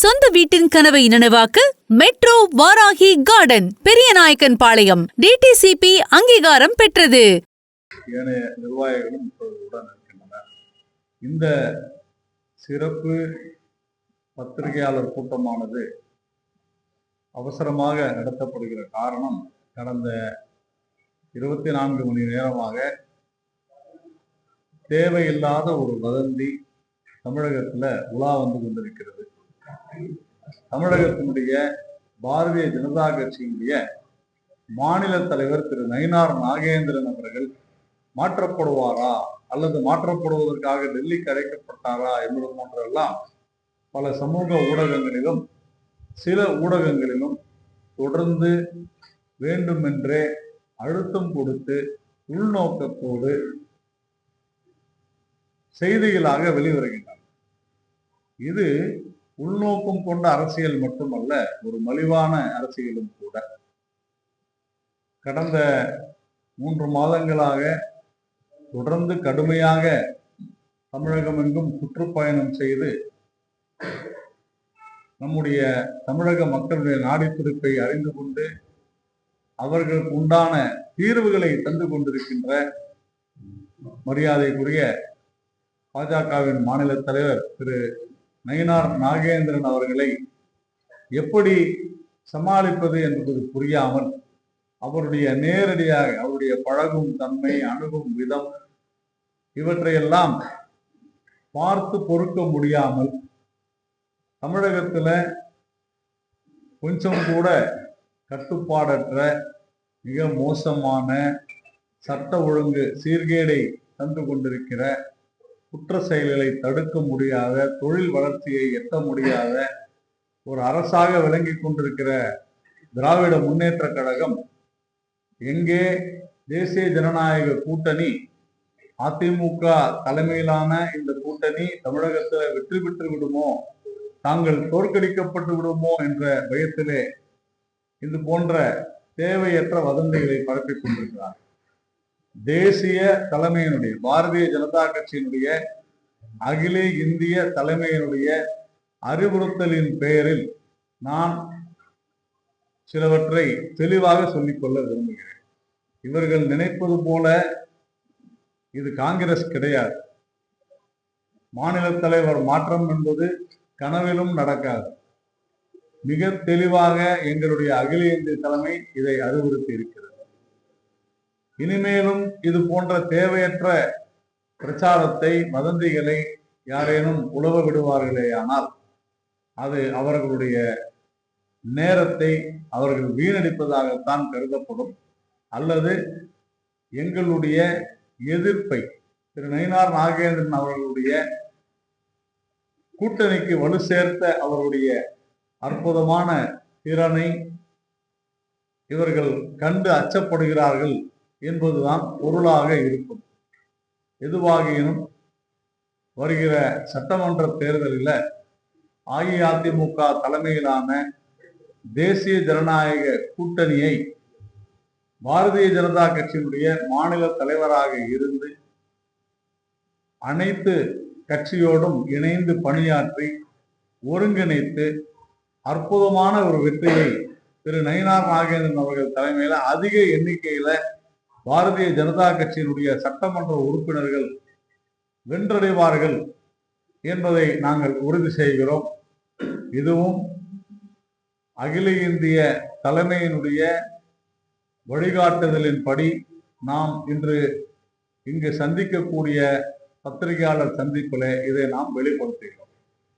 சொந்த வீட்டின் கனவை நனவாக்க metro Varahi garden Periyanaickenpalayam DTCP அங்கீகாரம் பெற்றது. ஏனைய நிர்வாகிகளும் உடன் இருக்கின்றனர். இந்த சிறப்பு பத்திரிகையாளர் கூட்டமானது அவசரமாக நடத்தப்படுகிற காரணம் கடந்த இருபத்தி நான்கு மணி நேரமாக தேவையில்லாத ஒரு வதந்தி தமிழகத்தில் உலா வந்து கொண்டிருக்கிறது. தமிழகத்தினுடைய பாரதிய ஜனதா கட்சியினுடைய மாநில தலைவர் திரு நயினார் நாகேந்திரன் அவர்கள் மாற்றப்படுவாரா அல்லது மாற்றப்படுவதற்காக டெல்லிக்கு அழைக்கப்பட்டாரா என்பது போன்றெல்லாம் பல சமூக ஊடகங்களிலும் சில ஊடகங்களிலும் தொடர்ந்து வேண்டுமென்றே அழுத்தம் கொடுத்து உள்நோக்கத்தோடு செய்திகளாக வெளிவருகின்றன. இது உள்நோக்கம் கொண்ட அரசியல் மட்டுமல்ல ஒரு மலிவான அரசியலும் கூட. கடந்த மூன்று மாதங்களாக தொடர்ந்து கடுமையாக தமிழகம் எங்கும் சுற்றுப்பயணம் செய்து நம்முடைய தமிழக மக்களுடைய நாடித்துடிப்பை அறிந்து கொண்டு அவர்களுக்கு உண்டான தீர்வுகளை தந்து கொண்டிருக்கின்ற மரியாதைக்குரிய பாஜகவின் மாநில தலைவர் திரு நயினார் நாகேந்திரன் அவர்களை எப்படி சமாளிப்பது என்பது புரியாமல் அவருடைய நேரடியாக அவருடைய பழகும் தன்மை அணுகும் விதம் இவற்றையெல்லாம் பார்த்து பொறுக்க முடியாமல் தமிழகத்தில் கொஞ்சம் கூட கட்டுப்பாடற்ற மிக மோசமான சட்ட ஒழுங்கு சீர்கேடை தந்து கொண்டிருக்கிற குற்ற செயல்களை தடுக்க முடியாத தொழில் வளர்ச்சியை எட்ட முடியாத ஒரு அரசாக விளங்கி கொண்டிருக்கிற திராவிட முன்னேற்ற கழகம் எங்கே தேசிய ஜனநாயக கூட்டணி அதிமுக தலைமையிலான இந்த கூட்டணி தமிழகத்தில் வெற்றி பெற்று விடுமோ தாங்கள் தோற்கடிக்கப்பட்டு விடுமோ என்ற பயத்திலே இது போன்ற தேவையற்ற வதந்திகளை பரப்பிக் கொண்டிருக்கிறார்கள். தேசிய தலைமையினுடைய பாரதிய ஜனதா கட்சியினுடைய அகில இந்திய தலைமையினுடைய அறிவுறுத்தலின் பெயரில் நான் சிலவற்றை தெளிவாக சொல்லிக்கொள்ள விரும்புகிறேன். இவர்கள் நினைப்பது போல இது காங்கிரஸ் கிடையாது. மாநில தலைவர் மாற்றம் என்பது கனவிலும் நடக்காது. மிக தெளிவாக எங்களுடைய அகில இந்திய தலைமை இதை அறிவுறுத்தி இருக்கிறது. இனிமேலும் இது போன்ற தேவையற்ற பிரச்சாரத்தை வதந்திகளை யாரேனும் உழவ விடுவார்களேயானால் அது அவர்களுடைய நேரத்தை அவர்கள் வீணடிப்பதாகத்தான் கருதப்படும். அல்லது எங்களுடைய எதிர்ப்பை திரு நயினார் நாகேந்திரன் அவர்களுடைய கூட்டணிக்கு வலு சேர்த்த அவருடைய அற்புதமான திறனை இவர்கள் கண்டு அச்சப்படுகிறார்கள். என்பதுதான் பொருளாக இருக்கும். எதுவாகினும் வருகிற சட்டமன்ற தேர்தலில் அஇஅதிமுக தலைமையிலான தேசிய ஜனநாயக கூட்டணியை பாரதிய ஜனதா கட்சியினுடைய மாநில தலைவராக இருந்து அனைத்து கட்சியோடும் இணைந்து பணியாற்றி ஒருங்கிணைத்து அற்புதமான ஒரு வெற்றியை திரு நயினார் நாகேந்திரன் அவர்கள் தலைமையில் அதிக எண்ணிக்கையில பாரதிய ஜனதா கட்சியினுடைய சட்டமன்ற உறுப்பினர்கள் வென்றடைவார்கள் என்பதை நாங்கள் உறுதி செய்கிறோம். இதுவும் அகில இந்திய தலைமையினுடைய வழிகாட்டுதலின்படி நாம் இன்று இங்கு சந்திக்கக்கூடிய பத்திரிகையாளர் சந்திப்பில் இதை நாம் வெளிப்படுத்துகிறோம்.